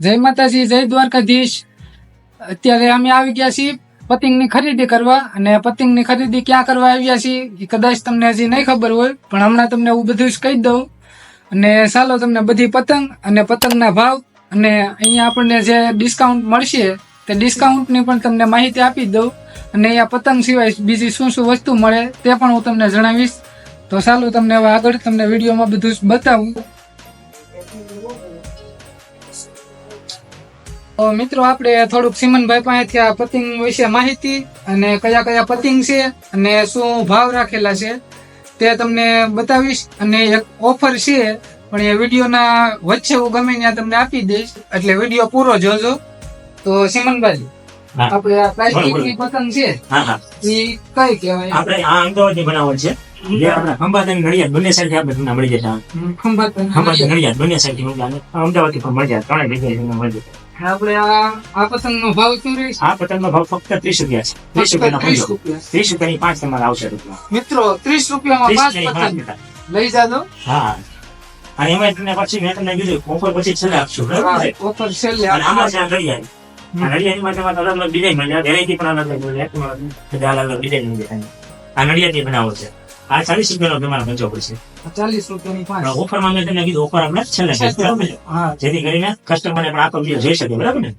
જય માતાજી, જય દ્વારકાધીશ. અત્યારે અમે આવી ગયા છીએ પતંગની ખરીદી કરવા અને પતંગની ખરીદી ક્યાં કરવા આવ્યા છીએ એ કદાચ તમને હજી નહીં ખબર હોય, પણ હમણાં તમને હું બધું જ કહી દઉં. અને ચાલો તમને બધી પતંગ અને પતંગના ભાવ અને અહીંયા આપણને જે ડિસ્કાઉન્ટ મળશે તે ડિસ્કાઉન્ટની પણ તમને માહિતી આપી દઉં. અને અહીંયા પતંગ સિવાય બીજી શું શું વસ્તુ મળે તે પણ હું તમને જણાવીશ. તો ચાલો તમને હવે આગળ તમને વિડીયોમાં બધું જ બતાવું. મિત્રો આપણે થોડુંક સિમનભાઈ પાસેથી આ પતંગ વિશે માહિતી અને કયા કયા પતંગ છે અને શું ભાવ રાખેલા છે તે તમને બતાવીશ. અને એક ઓફર છે પણ એ વિડીયોના વચ્ચે હું ગમે ત્યાં તમને આપી દઈશ. એટલે વીડિયો પૂરો જોજો. તો સિમનભાઈ. આપણે આ પ્લાસ્ટિકની પતંગ છે એ કઈ કહેવાય? આપણે આ અમદાવાદની બનાવટ છે. જે આપણા ખંભાત અને નડિયાદ બંને સાઈડ આપણે તમને મળી જશે ખંભાત ખંભાત નડિયાદ. બંને સાઈડ મળી અમદાવાદથી પણ મળી જાય ત્રણેય જગ્યાએ મળી જાય. આપણે આ આ પતંગનો ભાવ શું રહેશે આ પતંગનો ભાવ ફક્ત ત્રીસ રૂપિયા છે. ત્રીસ રૂપિયા ત્રીસ રૂપિયા? ત્રીસ રૂપિયાની પાંચ તમારે આવશે મિત્રો ત્રીસ રૂપિયામાં પાંચ પતંગ. લઈ જાજો. હા. અને એમાં તમને પછી મેં તમને કીધું ઓફર પછી છેલ્લે આપશું. બરાબર ઓફર છેલ્લે અને આમાં છે માં અલગ અલગ ડિઝાઇન મળે વેરાયટી પણ અલગ અલગ મળી અલગ અલગ ડિઝાઇન મળી આ નડિયાદની બનાવો છે. આ ચાલીસ રૂપિયા તમારે પંચો પડશે. ચાલીસ રૂપિયાની પાંચ. ઓફરમાં મેં તમને કીધું ઓફર આપણે છેલ્લે? હા. જેથી કરીને કસ્ટમરને પણ આખો વીડિયો જોઈ શકે બરાબર ને?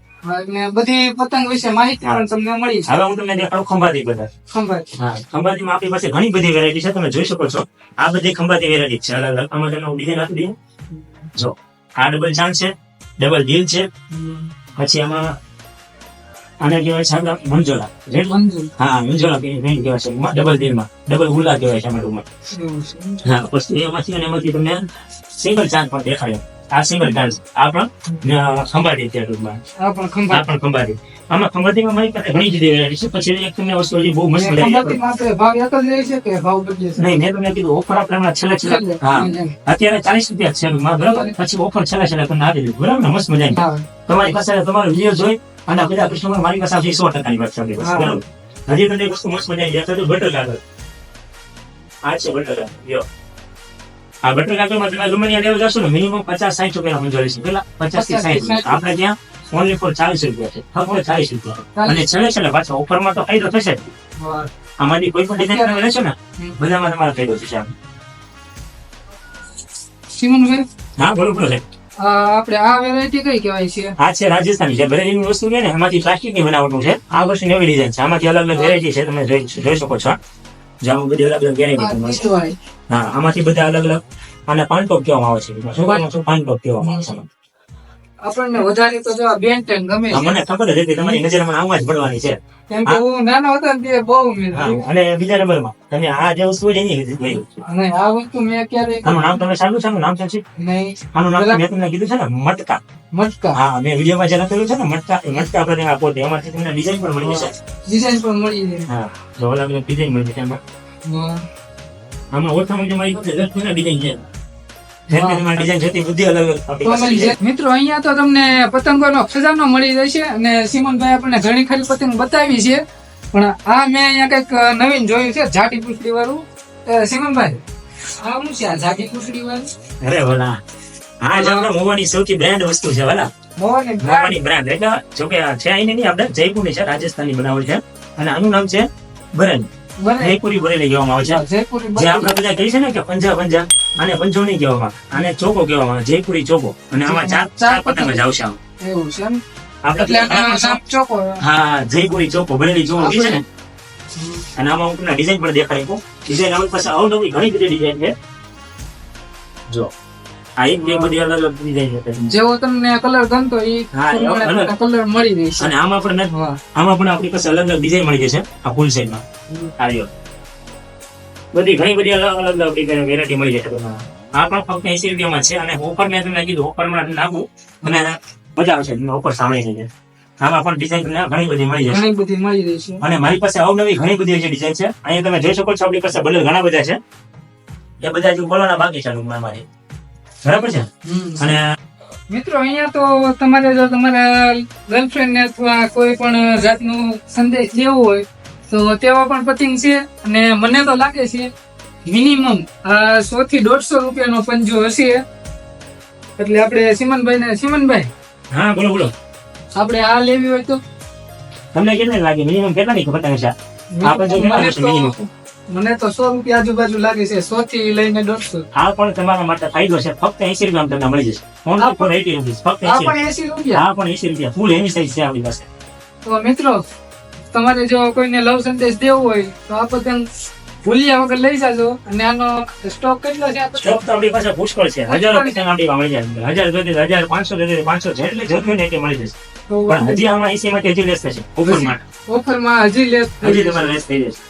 બધી પતંગ વિશે માહિતી પણ તમને મળી હવે હું તમને દેખાડું ખંભાતી બધા. ખંભાત. હા ખંભાતીમાં આપણી પાસે ઘણી બધી વેરાયટી છે તમે જોઈ શકો છો. આ બધી ખંભાતી વેરાયટી છે. અલગ અલગ. આમાં તમને ડિઝાઇન આપી દઈએ જો આ ડબલ ચાંદ છે ડબલ દિલ છે. પછી આમાં આને કહેવાય આપણા મંજોલા. રેડ? હા મંજોલા કહેવાય કહેવાય છે. ડબલ દિલમાં. ડબલ ઉલા કહેવાય છે અમારા રૂમમાં. હા પછી એમાંથી અને એમાંથી તમને સિંગલ ચાંદ પણ દેખાડ્યો આ સિંગલ ચાંદ. આ પણ ખંભાતી છે ટૂંકમાં આ પણ આ ખંભાત પણ ખંભાતી આમાં ખંભાતીમાં મારી પાસે ઘણી જુદી વેરાયટી છે. પછી એક તમને વસ્તુ હજી બહુ મસ્ત મળી ભાવ એક જ છે કે ભાવ બદલે છે? નહીં મેં તમને કીધું ઓફર આપણે હમણાં છેલ્લા છેલ્લે. હા. અત્યારે ચાલીસ રૂપિયા છે બરાબર? પછી ઓફર છેલ્લા છેલ્લા તમને આપી દીધું બરાબર મસ્ત મજાની. તમારી પાસે તમારો વીડિયો જોઈ અને બધા કસ્ટમર મારી પાસે આવશે સો ટકાની વાત પાસે, બરાબર? હજી તમને એક વસ્તુ મસ્ત મજા દેખાય તો બટર કાગળ આ છે બટર કાગળ યો આ બટર કાગળમાં તમે અલ્યુમિનિયમ લેવા જશો ને મિનિમમ પચાસ સાઠ રૂપિયા મંજૂરી છે. પેલા પચાસથી 50 થી સાઠ આપણે ત્યાં ઓનલી ફોર ચાલીસ રૂપિયા છે. ફક્ત ચાલીસ રૂપિયા. અને છેલ્લે છેલ્લે પાછા ઓફરમાં તો ફાયદો થશે. આમાંથી કોઈ પણ ડિઝાઇન તમે લેશો ને બધામાં તમારો ફાયદો થશે આમ. હા બોલો સાહેબ આપણે આ વેરાયટી કઈ કહેવાય છે? આ છે રાજસ્થાની છે બરેલીની વસ્તુ છે ને એમાંથી પ્લાસ્ટિકની બનાવટનું છે. આ વસ્તુ નવી ડિઝાઇન છે. આમાંથી અલગ અલગ વેરાયટી છે તમે જોઈ શકો છો. જામ બધી અલગ અલગ વેરાયટી હા આમાંથી બધા અલગ અલગ અને પાન ટોપ કહેવામાં આવે છે. શું પાન ટોપ કહેવામાં આવે છે. આપણને વધારે તો જો બેન ટેન ગમે મને ખબર જ હતી તમારી નજરમાં આવવા જ પડવાની છે. કેમ કે હું? નાનો હતો ને તે બહુ. અને બીજા નંબરમાં. તમે આ જે વસ્તુ જ એની ગઈ અને આ વસ્તુ મેં ક્યારે આનું નામ તમે સાંભળ્યું છે? આનું નામ છે? નહીં. આનું નામ મેં તમને કીધું છે ને મટકા. મટકા. હા મેં વિડીયોમાં જે લખેલું છે ને મટકા મટકા આપણે આપો તે એમાંથી તમને ડિઝાઇન પણ મળી જશે. ડિઝાઇન પણ મળી જાય હા જો ઓલા ડિઝાઇન મળી જશે એમાં. આમાં ઓછામાં ઓછી મારી પાસે દસ ડિઝાઇન છે. મિત્રો અહીંયા તો તમને પતંગોનો ખજાનો મળી જશે અને સિમનભાઈ આપણને ઘણી ખરી પતંગ બતાવી છે. પણ આ મેં અહીંયા કંઈક નવીન જોયું છે જાટી પૂછડી વાળું સિમનભાઈ આ શું છે આ પૂછડી વાળું અરે ભલા. હા મોવાની સૌથી બ્રાન્ડ વસ્તુ છે ભલા. મોવાની. બ્રાન્ડ એટલે જો કે આ છે અહીંની નહીં આપણે જયપુરની છે રાજસ્થાની બનાવટ છે. અને આનું નામ છે બરન બને જયપુરી બરેલી કહેવામાં આવે છે. જે. આપણે બધા કહીએ છે ને કે પંજા પંજા આને પંજો કહેવામાં. આને ચોકો કહેવામાં આવે જયપુરી ચોકો. અને આમાં ચાર ચાર પતંગ જ આવશે એવું છે આપણે ચોકો. હા જયપુરી ચોકો બરેલી ચોકો કહે છે ને. અને આમાં ઉપરના ડિઝાઇન પણ દેખાય ડિઝાઇન આપણી પાસે અવનવી ઘણી બધી ડિઝાઇન છે. જો આ એક બે બધી અલગ અલગ ડિઝાઇન છે જેવો તમને કલર ગમતો એ હા, કલર મળી રહેશે. અને આમાં પણ આમાં પણ આપણી પાસે અલગ અલગ ડિઝાઇન મળી જશે આ ફૂલ સેટમાં આ રહ્યો બધી ઘણી બધી અલગ અલગ આપણી વેરાયટી મળી જશે. આ પણ ફક્ત એસી રૂપિયામાં છે અને ઓફર મેં તમને કીધું ઓફરમાં નાખું અને મજા આવશે તમને ઓફર સાંભળી છે. આમાં પણ ડિઝાઇન ઘણી બધી મળી જશે. ઘણી બધી મળી રહેશે. અને મારી પાસે અવનવી ઘણી બધી ડિઝાઇન છે. અહીંયા તમે જોઈ શકો છો આપણી પાસે બદલ ઘણા બધા છે. એ બધા હજુ બોલવાના બાકી છે રૂમમાં મારી. બરાબર છે? અને મિત્રો અહીંયા તો તમારે જો તમારા ગર્લફ્રેન્ડ ને અથવા કોઈ પણ જાતનો સંદેશ દેવો હોય તો તેવા પણ પતંગ છે અને મને તો લાગે છે મિનિમમ સો થી દોઢસો રૂપિયાનો પંજો હશે. એટલે આપણે સિમનભાઈ ને સિમનભાઈ. હા બોલો બોલો. આપણે આ લેવી હોય તો? તમને કેટલી લાગે? મિનિમમ કેટલાની પતંગ છે? આપણે જો કેટલા મને તો સો રૂપિયા આજુબાજુ લાગે છે સો થી લઈને દોઢસો. હા પણ તમારા માટે ફાયદો છે. ફક્ત એસી રૂપિયા તમને મળી જશે. આ ઓનલી એટી રૂપીસ ફક્ત આ 80 પણ એસી રૂપિયા. હા પણ એસી રૂપિયા. ફૂલ એની સાઈઝ છે આપણી પાસે. તો મિત્રો તમારે જો કોઈને લવ સંદેશ દેવો હોય તો આ પતંગ ભૂલ્યા વગર લઈ જાજો અને આનો સ્ટોક કેટલો છે સ્ટોક તો આપણી પાસે પુષ્કળ છે. હજારો પતંગ આપણી પાસે મળી જાય. હજાર જોતી હજાર પાંચસો જોતી પાંચસો. જેટલી જોતી ને એટલી મળી જશે. પણ હજી આમાં એસી માટે હજી લેસ થશે. ઓફર માટે. ઓફરમાં હજી લેસ હજી તમારે લેસ થઈ જશે.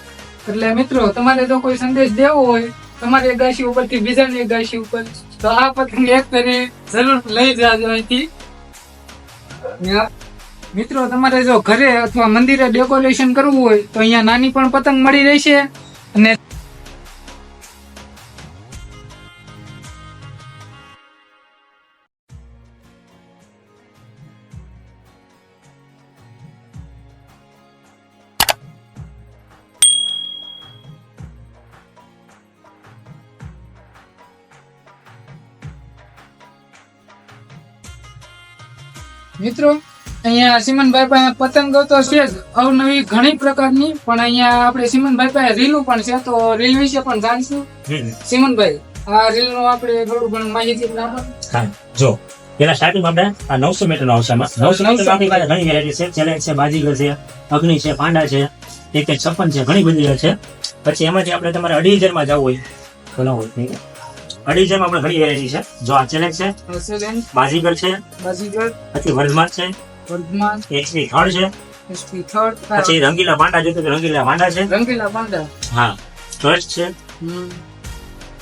એટલે મિત્રો, તમારે જો કોઈ સંદેશ દેવો હોય, તમારી ગાશી ઉપરથી બીજાની ગાશી ઉપર, તો આ પતંગ એક કરી જરૂર લઈ જાજો અહીંથી. મિત્રો, તમારે જો ઘરે અથવા મંદિરે ડેકોરેશન કરવું હોય, તો અહીંયા નાની પણ પતંગ મળી રહેશે. અને મિત્રો અહીંયા સિમનભાઈ પાસે પતંગો તો છે જ અવનવી ઘણી પ્રકારની પણ અહીંયા આપણે સિમનભાઈ પાસે રીલું પણ છે તો રીલ વિશે પણ જાણશું. સિમનભાઈ આ રીલનું આપણે થોડું ઘણું માહિતી હા જો પેલા સ્ટાર્ટિંગ આપણે આ નવસો મીટર નો આવશે નવસો મીટર આપણી પાસે ઘણી વેરાયટી છે ચેલેન્જ છે બાજીગર છે અગ્નિ છે પાંડા છે એક છપ્પન છે ઘણી બધી છે. પછી એમાંથી આપણે તમારે અઢી હજારમાં જવું હોય ઘણો હોય હજાર આપણે ઘણી વેરાયટી છે. જો આ ચેલેન્જ છે. બાજીગર છે. બાજીગર. પછી વર્ધમાન છે. વર્ધમાન. એચપી થર્ડ છે. એચપી થર્ડ પછી રંગીલા ભાંડા જોતો રંગીલા ભાંડા છે. રંગીલા પાંડા. હા. ટ્રસ્ટ છે.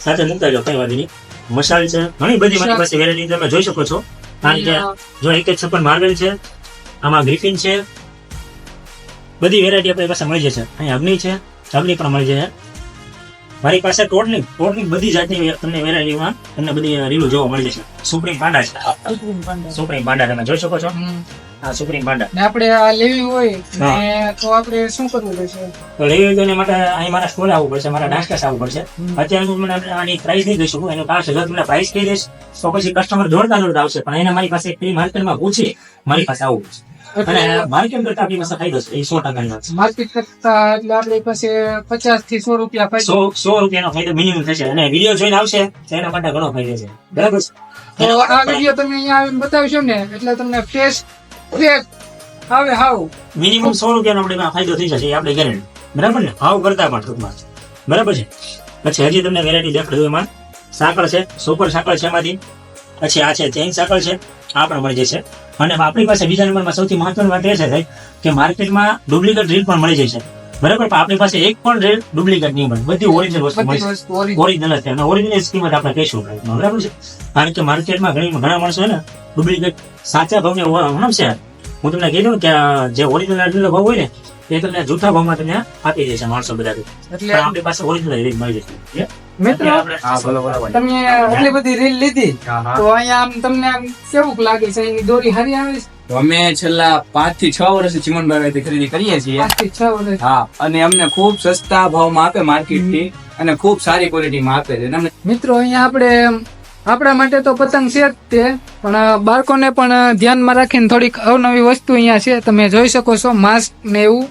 સાથે મૂકતા જાઓ કઈ વાત નહીં મસાલ છે. ઘણી બધી મારી પાસે વેરાયટી તમે જોઈ શકો છો. કારણ કે જો એક એક છપ્પન માર્વેલ છે આમાં ગ્રીફિન છે. બધી વેરાયટી આપણી પાસે મળી જશે. અહીં અગ્નિ છે. અગ્નિ પણ મળી જશે. મારી પાસે ટોટલી ટોટલી બધી જાતની તમને વેરાયટીમાં તમને બધી રીલું જોવા મળી જશે. સુપ્રીમ પાંડા છે. Supreme panda. સુપ્રીમ પાંડા તમે જોઈ શકો છો. હા સુપ્રીમ પાંડા. ને આપણે આ લેવી હોય તો આપણે શું કરવું પડશે? તો લેવી હોય તો માટે અહીં મારા સ્કૂલ આવવું પડશે મારા ડાન્સ ક્લાસ આવવું પડશે. અત્યારે હું મને આની પ્રાઇસ નહીં દઈશું શકું એનું પાંચ હજાર તમને પ્રાઇસ કહી દઈશ. તો પછી કસ્ટમર દોડતા દોડતા આવશે. પણ એને મારી પાસે ફ્રી માર્કેટમાં પૂછી મારી પાસે આવવું પડશે. અને માર્કેટ કરતા આપણી પાસે ફાયદો છે? એ સો ટકાની વાત માર્કેટ કરતા એટલે આપણી પાસે પચાસથી સો રૂપિયા ફાયદો. સો સો રૂપિયાનો ફાયદો મિનિમમ થશે. અને વીડિયો જોઈને આવશે તો એના માટે ઘણો ફાયદો છે. બરાબર તો આ વીડિયો તમે અહીંયા આવીને બતાવશો ને એટલે તમને ફ્રેશ ફ્રેશ આવે હાવ. મિનિમમ સો રૂપિયાનો આપણે ફાયદો થઈ જશે એ આપણે ગેરંટી બરાબર ને? ભાવ કરતા પણ ટૂંકમાં. બરાબર છે? પછી હજી તમને વેરાયટી દેખાડું એમાં. સાંકળ છે સુપર સાંકળ છે એમાંથી. પછી આ છે ચેઇન સાંકળ છે. આ પ્રમાણે મળી જશે અને આપણી પાસે બીજા નંબરમાં સૌથી મહત્વની વાત એ છે સાહેબ કે માર્કેટમાં ડુપ્લિકેટ રીલ પણ મળી જશે બરાબર? પણ આપણી પાસે એક પણ રેલ ડુપ્લિકેટ નહીં મળે. બધી ઓરિજિનલ વસ્તુ original. ઓરિજિનલ છે. અને ઓરિજિનલ કિંમત આપણે કહીશું બરાબર છે? કારણ કે માર્કેટમાં ઘણી ઘણા માણસો ને ડુપ્લિકેટ સાચા ભાવને હમણાં છે હું તમને કીધું દઉં કે જે ઓરિજિનલ ઓરિજિનલ ભાવ હોય ને એ તમને જૂઠા ભાવમાં તમને આપી દેશે માણસો બધા એટલે આપણી પાસે ઓરિજિનલ રીત મળી જશે મિત્રો આપણે તમે આટલી બધી રીલ લીધી તો અહીંયા આમ તમને આમ કેવું લાગે છે? એની દોરી હારી આવે છે? અમે છેલ્લા પાંચથી છ વર્ષ ચીમનભાઈ ખરીદી કરીએ છીએ. પાંચથી છ વર્ષ હા અને અમને ખૂબ સસ્તા ભાવમાં આપે માર્કેટથી અને ખૂબ સારી ક્વોલિટીમાં આપે છે. મિત્રો અહીંયા આપણે આપણા માટે તો પતંગ છે જ તે પણ બાળકોને પણ ધ્યાનમાં રાખીને થોડીક અવનવી વસ્તુ અહીંયા છે. તમે જોઈ શકો છો માસ્ક ને એવું.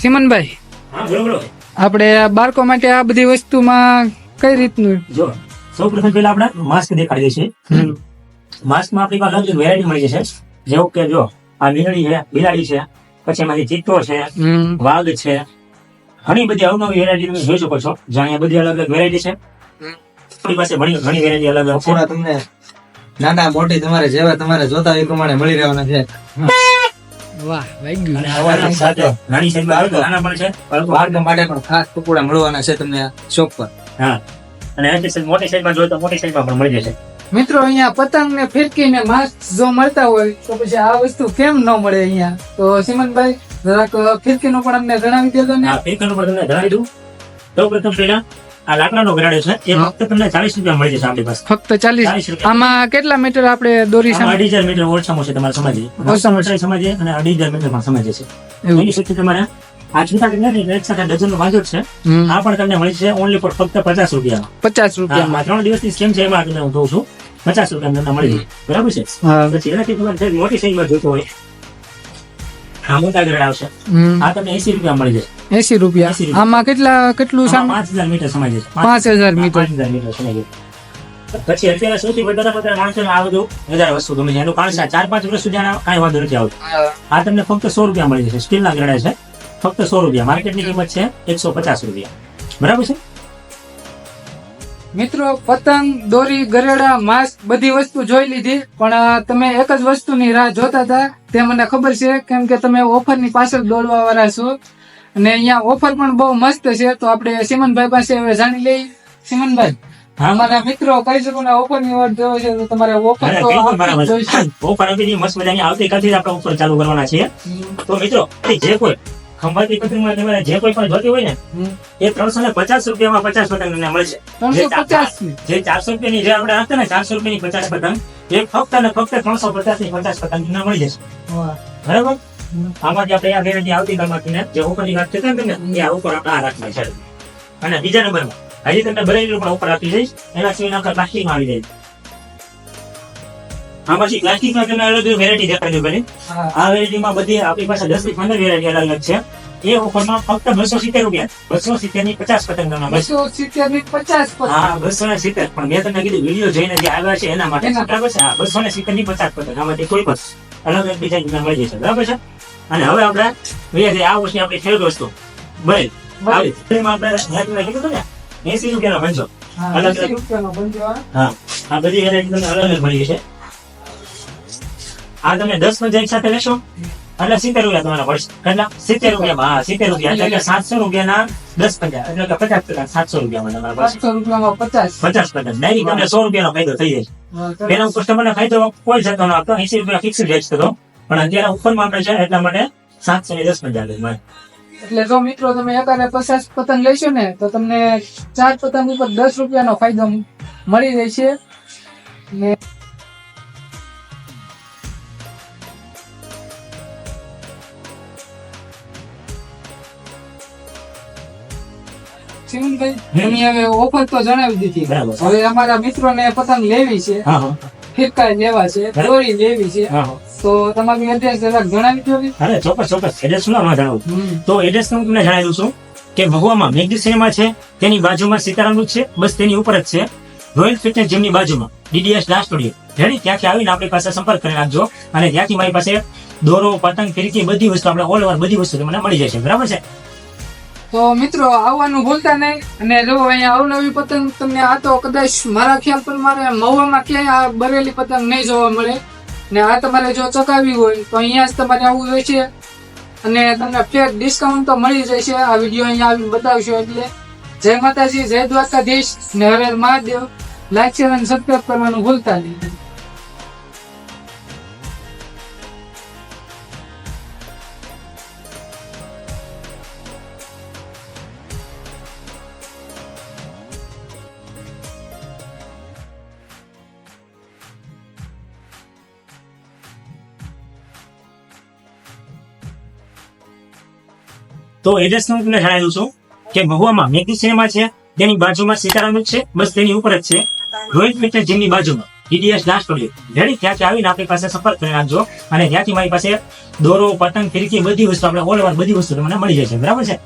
સિમનભાઈ હા બોલો બોલો. આપણે બાળકો માટે આ બધી વસ્તુમાં કઈ રીતનું? જો સૌ પ્રથમ પેલા આપણે માસ્ક દેખાડી દઈશું માસ્કમાં આપણી પાસે અલગ વેરાયટી મળી જશે. જેવું કે જો આ બિલાડી છે બિલાડી છે પછી એમાંથી ચિત્તો છે વાઘ છે. ઘણી બધી અવનવી વેરાયટી તમે જોઈ શકો છો. જ્યાં અહીંયા બધી અલગ અલગ વેરાયટી છે આપણી પાસે ઘણી ઘણી વેરાયટી અલગ અલગ છે. પૂરા તમને નાના મોટી તમારે જેવા તમારે જોતા એ પ્રમાણે મળી રહેવાના છે. વાહ નાની તો નાના પણ છે. પરંતુ માટે પણ ખાસ કુકુડા મળવાના છે તમને શોપ પર. હા. અને મોટી સાઈઝમાં જોઈએ તો મોટી સાઈઝમાં પણ મળી જશે. મિત્રો અહીંયા પતંગ ને ફિરકી ને માસ્ક જો મળતા હોય તો પછી આ વસ્તુ કેમ ન મળે અહીંયા? તો સિમનભાઈ જરાક ફિરકી નું પણ અમને જણાવી દેજો ને આ નું પણ તમને જણાવી દઉં. સૌ પ્રથમ પહેલા આ લાકડાનો ગરાડો છે એ ફક્ત તમને ચાલીસ રૂપિયા મળી જશે આપણી પાસે. ફક્ત ચાલીસ. રૂપિયા. આમાં કેટલા મીટર આપણે દોરી અઢી હજાર મીટર ઓછામાં છે તમારે સમજીએ ઓછામાં ઓછા. સમજે અને અઢી હજાર મીટરમાં સમજે છે. એની સાથે તમારે આ છૂટા નથી એક સાથે ડઝન નો વાંચો છે. આ પણ તમને મળી છે ઓનલી પર ફક્ત પચાસ રૂપિયા પચાસ રૂપિયામાં. ત્રણ દિવસની સ્કીમ છે એમાં તમને હું કહું છું. પચાસ રૂપિયા તમને મળી બરાબર છે? હા. પછી એનાથી તમારે મોટી સાઈઝમાં જોતો હોય આ મોટા ગરડા આવશે. આ તમને એસી રૂપિયા મળી જશે એસી રૂપિયા. આમાં કેટલા કેટલું પાંચ હજાર મીટર જશે પાંચ હજાર મીટર. પાંચ હજાર મીટર જશે પછી અત્યારે સૌથી વધારે માણસોને આ બધું વધારે વસ્તુ ગમે છે. એનું કારણ છે ચાર પાંચ વર્ષ સુધી કાંઈ વાંધો નથી આવતો. આ તમને ફક્ત સો રૂપિયા મળી જશે. સ્ટીલના ગરડા છે. ફક્ત સો રૂપિયા. માર્કેટની કિંમત છે એકસો પચાસ રૂપિયા. બરાબર છે? મિત્રો પતંગ દોરી ગરેડા માસ્ક બધી વસ્તુ જોઈ લીધી પણ તમે એક જ વસ્તુની રાહ જોતા હતા. તે મને ખબર છે કેમ કે તમે ઓફરની પાછળ દોડવા વાળા છો. અને અહીંયા ઓફર પણ બહુ મસ્ત છે તો આપણે સિમનભાઈ પાસે હવે જાણી લઈ સિમનભાઈ અમારા મિત્રો કહી શકો ને ઓફરની વાત જોવો છે તો તમારે ઓફર તો છે ઓફર મસ્ત મજાની. આવતીકાલથી આપણે ઓફર ચાલુ કરવાના છીએ. તો મિત્રો જે કોઈ ખંભાતી પતંગમાં તમારે જે કોઈ પણ જોતી હોય ને એ ત્રણસો ને પચાસ રૂપિયામાં પચાસ પતંગ તમને મળશે. જે ચારસો રૂપિયાની જે આપણે આપતા ને ચારસો રૂપિયાની પચાસ પતંગ એ ફક્ત ને ફક્ત ત્રણસો પચાસની પચાસ પતંગ તમને મળી જશે. બરાબર? આમાં જે આપણે આ ગેરંટી આવતીકાલમાં ને જે ઉપરની વાત કરતા ને એ આ ઉપર આપણે આ રાખીએ છે અને બીજા નંબરમાં હજી તમને બરેલી પણ ઉપર આપી દઈશ એના સિવાય નકર પ્લાસ્ટિકમાં આવી જાય. આ પછી પ્લાસ્ટિકમાં તમે અલગ વેરાયટી દેખાડજો ભલે આ વેરાયટીમાં બધી આપણી પાસે દસથી પંદર વેરાયટી અલગ અલગ છે. એ ઓફરમાં ફક્ત બસો સિત્તેર રૂપિયા. બસો સિત્તેરની પચાસ પતંગ તમને બસો સિત્તેરની પચાસ હા બસો ને સિત્તેર. પણ મેં તમને કીધું વીડિયો જોઈને જે આવ્યા છે એના માટે. બરાબર છે? હા બસો ને સિત્તેરની પચાસ પતંગ. આમાંથી કોઈ પણ અલગ અલગ ડિઝાઇન તમને મળી જશે. બરાબર છે? અને હવે આપણે છે આ વર્ષની આપણી ફેવરેટ વસ્તુ બરાબર આવી આપણે કીધું ને? એસી રૂપિયાનો હા, અલગ અલગ. 80 રૂપિયાનો બંધો હા. આ બધી વેરાયટી તમને અલગ અલગ મળી છે આ તમે દસ નો એક સાથે લેશો? એટલે સિત્તેર રૂપિયા તમારા પડશે કેટલા? સિત્તેર રૂપિયામાં હા સિત્તેર રૂપિયા. એટલે સાતસો સાતસો રૂપિયાના દસ પચાસ એટલે કે પચાસ ટકા સાતસો રૂપિયામાં તમારા પડશે રૂપિયામાં પચાસ. પચાસ પચાસ ડાયરેક્ટ તમને સો રૂપિયાનો ફાયદો થઈ જાય. પેલા કસ્ટમરને ફાયદો કોઈ જતો ન હતો. એસી રૂપિયા ફિક્સ રેટ હતો પણ અત્યારે ઉપરમાં આપણે છે એટલા માટે સાતસો ને દસ પચાસ મળે એટલે જો મિત્રો તમે એકાને પચાસ પતંગ લેશો ને તો તમને ચાર પતંગ ઉપર દસ રૂપિયાનો ફાયદો મળી રહેશે. ને સિમનભાઈ તમે હવે ઓફર તો જણાવી દીધી. હવે અમારા મિત્રોને પતંગ લેવી છે હા હા. લેવા છે દોરી લેવી છે. હા હા. તો તમારી એડ્રેસ જરાક જણાવી દો અરે ચોક્કસ ચોક્કસ. એડ્રેસ ના જણાવું? તો એડ્રેસ હું તમને જણાવી દઉં છું કે મહુવામાં મેગડી સિનેમા છે તેની બાજુમાં સીતારામ છે બસ તેની ઉપર જ છે. રોયલ ફિટનેસ જીમની બાજુમાં ડીડીએસ ડાન્સ સ્ટુડિયો રેડી ત્યાંથી આવીને આપણી પાસે સંપર્ક કરી નાખજો અને ત્યાંથી મારી પાસે દોરો પતંગ ફિરકી બધી વસ્તુ આપણે ઓલ ઓવર બધી વસ્તુ તમને મળી જશે બરાબર છે? તો મિત્રો, આવવાનું ભૂલતા નહીં. અને જો અહીંયા અવનવી પતંગ તમને આ તો કદાચ મારા ખ્યાલ પર મારે મહુવામાં ક્યાંય આ બરેલી પતંગ નહીં જોવા મળે. ને આ તમારે જો ચકાવવી હોય, તો અહીંયા જ તમારે આવવું રહેશે. અને તમને ફેર ડિસ્કાઉન્ટ તો મળી જશે આ વીડિયો અહીંયા આવીને બતાવશો એટલે. જય માતાજી, જય દ્વારકાધીશ. ને હરે મહાદેવ. લાઈક શેર અને સબસ્ક્રાઈબ કરવાનું ભૂલતા નહીં. તો એડ્રેસ હું તમને જણાવી છું કે મહુવામાં મેગી સિનેમા છે તેની બાજુમાં સીતારામ છે, બસ તેની ઉપર જ છે. રોહિત ફિટનેસ જીમની બાજુમાં ડીડીએસ ડાન્સ સ્ટુડિયો રેડી, ત્યાંથી આવીને આપણી પાસે સંપર્ક કરી નાખજો અને ત્યાંથી મારી પાસે દોરો, પતંગ, ફિરકી બધી વસ્તુ આપણે ઓલ ઓવર બધી વસ્તુ તમને મળી જશે. બરાબર છે?